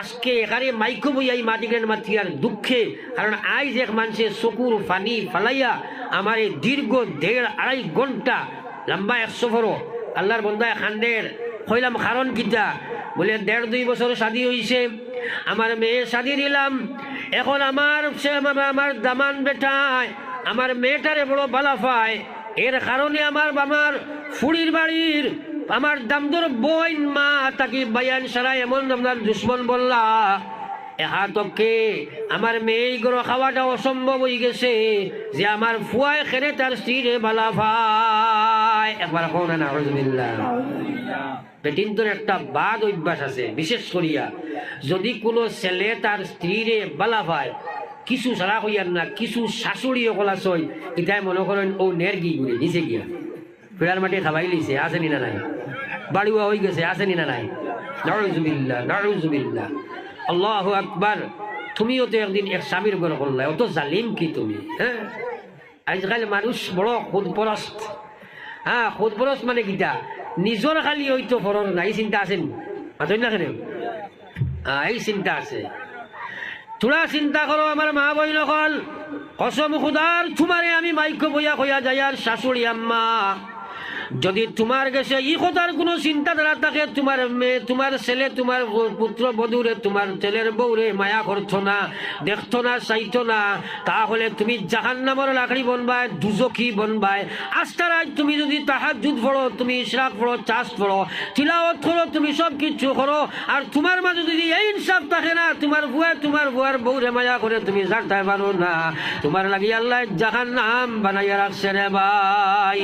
আজকে এখানে মাইকো বই এই মাটিকেন মাতিয়ার দুঃখে, কারণ আইজ এক মানুষের চকুর পানি ফালাইয়া আমার এই দীর্ঘ দেড় আড়াই ঘণ্টা লম্বা এক সফরও আল্লাহর বন্দায় খান্ডের কইলাম কারণ কিতা? বলে দেড় দুই বছর শাদি হইছে, আমার মেয়ে শাদি দিলাম এখন আমার আমার- দামান বেটায়, আমার মেয়েটারে বড় বালা পায়, এর কারণে আমার আমার ফুড়ির বাড়ির আমার দামদর বইন মা, তাকে বায়ান সারা এমন আপনার দুশ্মন বললা এহাতকে আমার মেয়ে গরো খাওয়াটা অসম্ভব হয়ে গেছে, যে আমার ফুয়ায় খেলে তার স্ত্রীরে বালা ভাই। একবার কোন না একটা বাদ অভ্যাস আছে, বিশেষ করিয়া। যদি কোনো ছেলে তার স্ত্রীরে বালা ভাই, কিছু সারা হইয়ার না, কিছু শাশুড়ি অকলা চই ইটাই মনে করেন ও নের গি ঘুরে নিচে গিয়া। ফেরার মাটি খাবাই লিছে আছে নি না নাই? বাড়িওয়া হয়ে গেছে, আছে নি না নাই? নারুজুবিল্লা নারুজুবিল্লা আল্লাহ আকবার। তুমিও তো একদিন এক স্বামীর ঘর করলে অত জালিম কি তুমি হ্যাঁ? আজকাল মানুষ বড় খুদপরস্ত। হ্যাঁ খুদপরস্ত মানে কিটা? নিজর খালি হয়তো ফরর না এই চিন্তা আছে মাতই না কেন এই চিন্তা আছে। তোরা চিন্তা করো আমার মা বই নকল কসম খুদার তোমারে আমি মাইক্য বইয়া কইয়া যাই আর শাশুড়ি আম্মা। যদি তোমার কাছে ই কথার কোনো চিন্তাধারা থাকে, তোমার মেয়ে, তোমার ছেলে, তোমার পুত্র বধূরে তোমার ছেলের বউরে মায়া করতো না দেখতো না চাইতো না, তাহলে তুমি জাহান নামর লাকড়ি বনবাই, দুজখি বনবাই। আস্তারায় তুমি যদি তাহার যুদ্ধ পড়ো তুমি ইশরাক পড়ো চাষ পড়ো তিলাওয়াত করো তুমি সব কিছু করো আর তোমার মাঝে যদি এই ইনসাফ থাকে না তোমার বুয়া তোমার বুয়ার বউরে মায়া করে তুমি জানতে পারো না। তোমার লাগি আল্লাহ জাহান নাম বানাইয়া রাখছে রে ভাই।